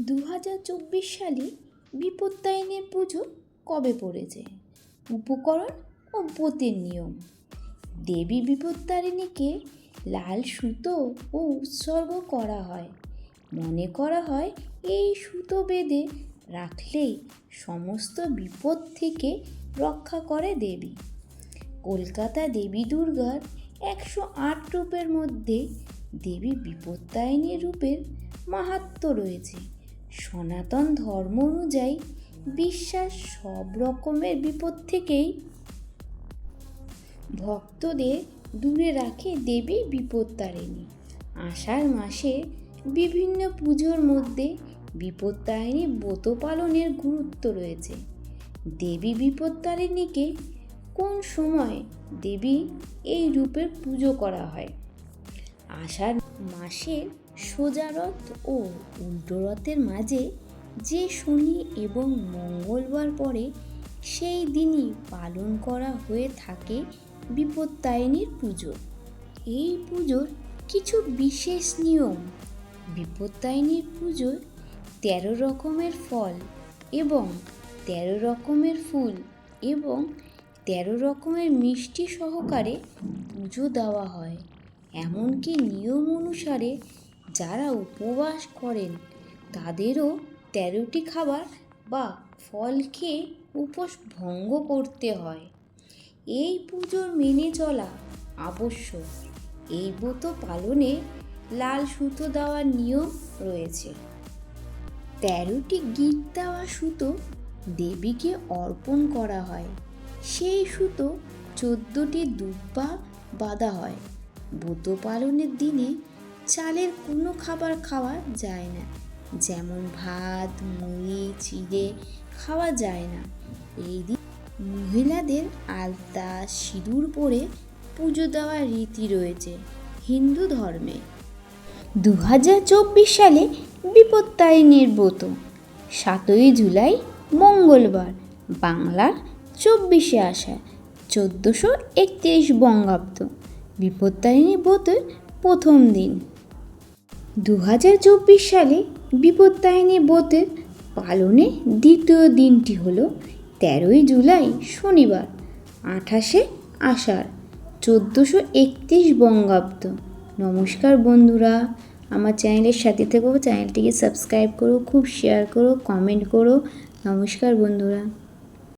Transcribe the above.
দু হাজার চব্বিশ সালে বিপত্তায়নের পুজো কবে পড়েছে? উপকরণ ও ব্রতের নিয়ম। দেবী বিপত্তারিণীকে লাল সুতো ও উৎসর্গ করা হয়। মনে করা হয় এই সুতো বেঁধে রাখলেই সমস্ত বিপদ থেকে রক্ষা করে দেবী। কলকাতা দেবী দুর্গার একশো আট রূপের মধ্যে দেবী বিপত্তায়নী রূপের মাহাত্ম্য রয়েছে। সনাতন ধর্ম অনুযায়ী বিশ্বাস সব রকমের বিপদ থেকেই ভক্তদের দূরে রাখে দেবী বিপত্তারিণী। আষাঢ় মাসে বিভিন্ন পুজোর মধ্যে বিপত্তারিণী ব্রত পালনের গুরুত্ব রয়েছে। দেবী বিপত্তারিণীকে কোন সময় দেবী এই রূপের পুজো করা হয়? আষাঢ় মাসের সোজা রথ ও উল্টো রথের মাঝে যে শনি এবং মঙ্গলবার পরে, সেই দিনই পালন করা হয়ে থাকে বিপত্তায়নীর পুজো। এই পুজোর কিছু বিশেষ নিয়ম। বিপত্তায়নীর পুজোর তেরো রকমের ফল এবং তেরো রকমের ফুল এবং তেরো রকমের মিষ্টি সহকারে পুজো দেওয়া হয়। এমনকি নিয়ম অনুসারে যারা উপবাস করেন, তাদেরও তেরোটি খাবার বা ফল খেয়ে উপোস ভঙ্গ করতে হয়। এই পুজোর মেনে চলা আবশ্যক। এই ব্রত পালনে লাল সুতো দেওয়ার নিয়ম রয়েছে। তেরোটি গিট দেওয়া সুতো দেবীকে অর্পণ করা হয়। সেই সুতো চোদ্দোটি দুব্বা বাঁধা হয়। ব্রত পালনের দিনে চালের কোনো খাবার খাওয়া যায় না। যেমন ভাত, মুড়ি, চিড়ে খাওয়া যায় না। এই দিন মহিলাদের আলতা, সিঁদুর পরে পুজো দেওয়ার রীতি রয়েছে হিন্দু ধর্মে। দু হাজার চব্বিশ সালে বিপত্তায়নীর ব্রত সাতই জুলাই, মঙ্গলবার, বাংলার চব্বিশে আসা চোদ্দোশো একত্রিশ বঙ্গাব্দ। বিপত্তারিণী ব্রতের প্রথম দিন। দু হাজার চব্বিশ সালে বিপত্তারিণী ব্রতের পালনে দ্বিতীয় দিনটি হলো তেরোই জুলাই শনিবার, আঠাশে আষাঢ়, চোদ্দোশো একত্রিশ বঙ্গাব্দ। নমস্কার বন্ধুরা, আমার চ্যানেলের সাথে থেকো, চ্যানেলটিকে সাবস্ক্রাইব করো, খুব শেয়ার করো, কমেন্ট করো। নমস্কার বন্ধুরা।